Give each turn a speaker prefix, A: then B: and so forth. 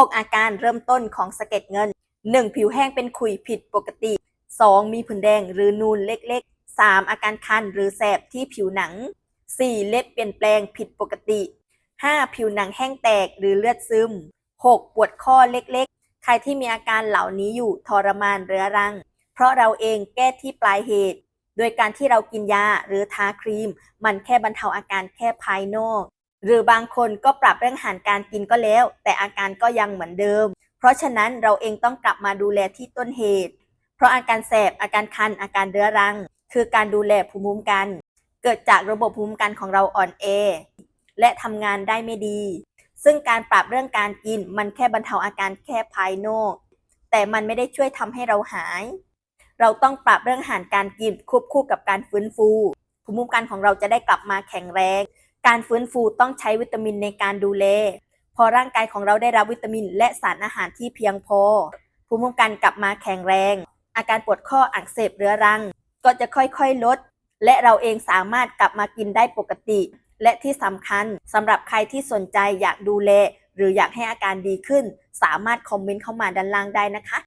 A: 6 อาการเริ่มต้นของสะเก็ดเงิน 1. ผิวแห้งเป็นขุยผิดปกติ 2. มีผื่นแดงหรือนูนเล็กๆ 3. อาการคันหรือแสบที่ผิวหนัง 4. เล็บเปลี่ยนแปลงผิดปกติ 5. ผิวหนังแห้งแตกหรือเลือดซึม 6. ปวดข้อเล็กๆ ใครที่มีอาการเหล่านี้อยู่ทรมานเรื้อรัง เพราะเราเองแก้ที่ปลายเหตุ โดยการที่เรากินยาหรือทาครีม มันแค่บรรเทาอาการแค่ภายนอก หรือบางคนก็ปรับเรื่องอาหารการกินก็แล้ว แต่อาการก็ยังเหมือนเดิม เพราะฉะนั้นเราเองต้องกลับมาดูแลที่ต้นเหตุ เพราะอาการแสบอาการคันอาการเรื้อรัง คือการดูแลภูมิคุ้มกัน เกิดจากระบบภูมิคุ้มกันของเราอ่อนแอและทำงานได้ไม่ดี ซึ่งการปรับเรื่องการกินมันแค่บรรเทาอาการแค่ภายนอก แต่มันไม่ได้ช่วยทำให้เราหาย เราต้องปรับเรื่องอาหารการกินควบคู่กับการฟื้นฟู ภูมิคุ้มกันของเราจะได้กลับมาแข็งแรง การฟื้นฟูต้องใช้วิตามินในการดูแล พอร่างกายของเราได้รับวิตามิน และสารอาหารที่เพียงพอ ภูมิคุ้มกันกลับมาแข็งแรง อาการปวดข้ออักเสบเรื้อรัง ก็จะค่อยๆลด และเราเองสามารถกลับมากินได้ปกติ และที่สำคัญสำหรับใครที่สนใจอยากดูแล หรืออยากให้อาการดีขึ้น สามารถคอมเมนต์เข้ามาด้านล่างได้นะคะ